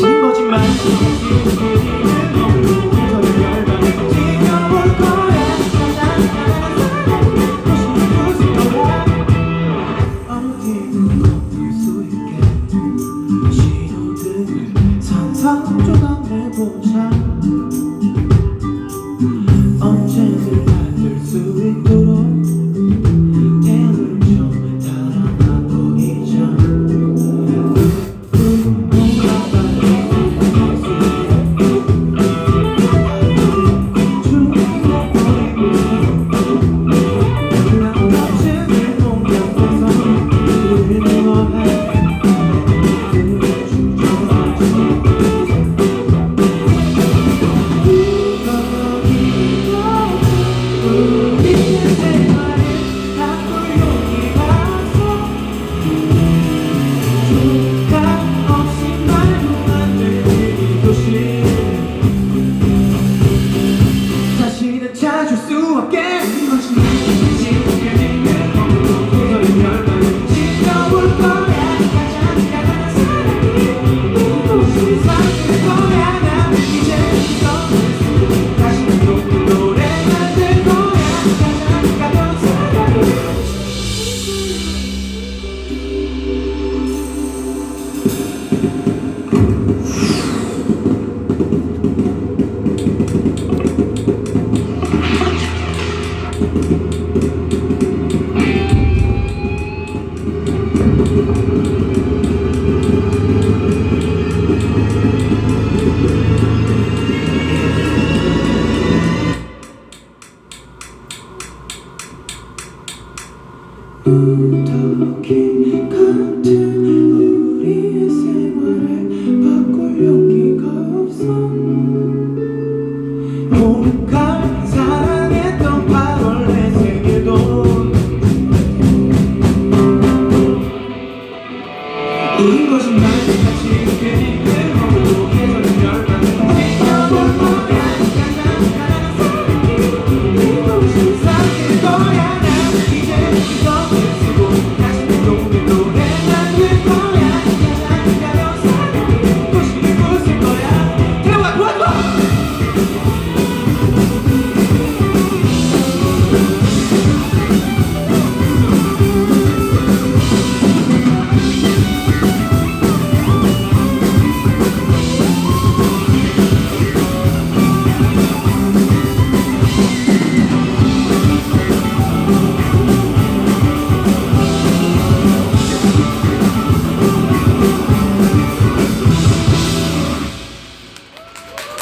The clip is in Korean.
거짓말 수 없게 누더기 같은 우리의 생활을 바꿀 용기가 없어. 뭔가 사랑했던 8월 내 세계도. 이것은 나의